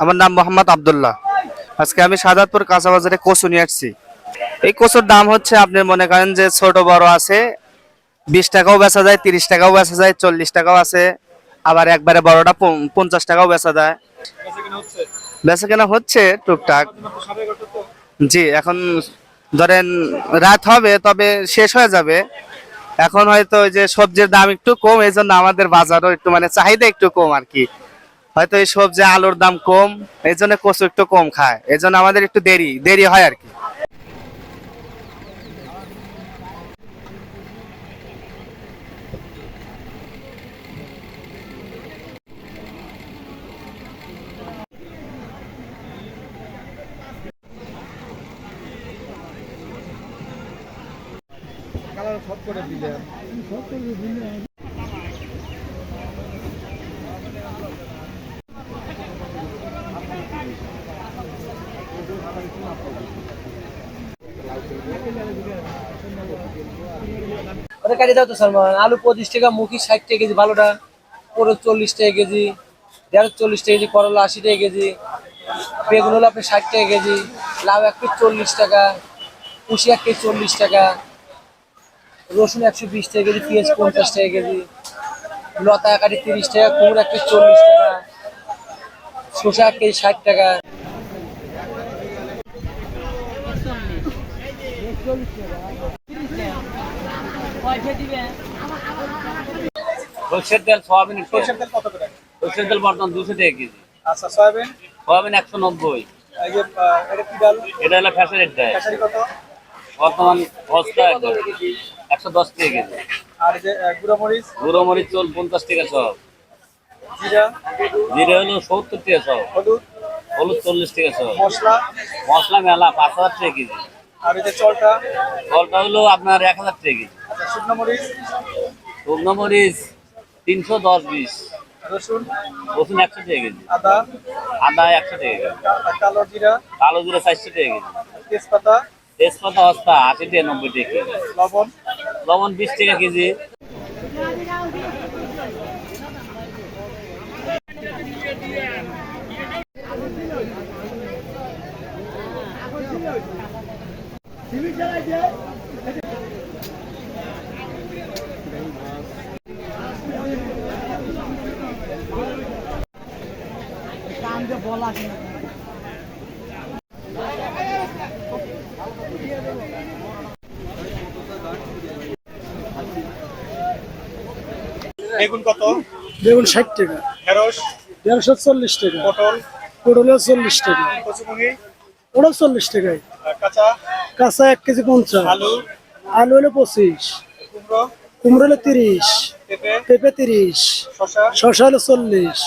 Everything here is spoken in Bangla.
আমার নাম মোহাম্মদ আব্দুল্লাহ। আজকে আমি সাদাতপুর কাঁচা বাজারে কচু নিয়ে আসছি। এই কচুর দাম হচ্ছে, আপনি মনে করেন যে ছোট, বড় আছে, বিশ টাকাও বেচা যায়, তিরিশ টাকাও বেচা যায়, চল্লিশ টাকাও আছে, আবার একবারে বড়টা পঞ্চাশ টাকাও বেচা যায়। বেচা কেনা হচ্ছে টুকটাক। জি, এখন ধরেন রাত হবে, তবে শেষ হয়ে যাবে। এখন হয়তো ওই যে সবজির দাম একটু কম এই জন্য আমাদের বাজারও একটু মানে চাহিদা একটু কম আর কি হয়তো এই সবজি, আলুর দাম কম এই জন্য কচু একটু কম খায় এই জন্য আমাদের একটু দেরি দেরি হয় আর কি ওটা কাটি দাও তো সালমান। আলু পঁচিশ টাকা মুখি ষাট টাকা কেজি ভালোটা পনেরো চল্লিশ টাকা কেজি দেড় চল্লিশ টাকা কেজি করলা আশি টাকা কেজি বেগুন হলো আপনি ষাট টাকা কেজি লাউ এক পিস চল্লিশ টাকা কুশি এক কেজি চল্লিশ টাকা রসুন একশো বিশ টাকা কেজি পেঁয়াজ পঞ্চাশ টাকা কেজি লতা কাটি তিরিশ টাকা কুমড়ো এক কেজি চল্লিশ টাকা শসা এক কেজি ষাট টাকা। সরষের তেল সোয়াবিন সরষের তেল কত করে? সরষের তেল বর্তমান দুশো টাকা কেজি। আচ্ছা সয়াবিন? সোয়াবিন একশো নব্বই। এটা হলো ফ্যাশনের ডাল। বর্তমান বস্তা একশো দশ টাকা কেজি। আর যে গুঁড়ো মরিচ? গুঁড়ো মরিচ চল পঞ্চাশ টাকা সব জিরা? জিরে হলো সত্তর টাকা সব হলুদ? হলুদ চল্লিশ টাকা সব মশলা? মশলা মেলা পাঁচ হাজার টাকা কেজি। আর এই যে চলটা? জলটা হলো আপনার এক হাজার টাকা কেজি। আচ্ছা শুকনো মরিচ? শুকনো মরিচ তিনশো দশ বিশ। রসুন? রসুন একশো টাকা কেজি। আদা? আদা একশো টাকা কেজি। কালো জিরা? কালো জিরা চারশো টাকা কেজি। তেজপাতা? তেজপাতা অস্তা আশি টাকা নব্বই টাকা লবণ? লবণ বিশ টাকা কেজি। বেগুন কত? বেগুন ষাট টাকা। ঢেঁড়স? দেড়শো চল্লিশ টাকা। পটল? পটলেও চল্লিশ টাকা। কচুমুখি ওটাও চল্লিশ টাকায়। কাঁচা? কাঁচা এক কেজি পঞ্চাশ। আলু? আলু হলো পঁচিশ। কুমড়ো? কুমড়ো হলো তিরিশ। পেঁপে? তিরিশ। শসা হলো চল্লিশ।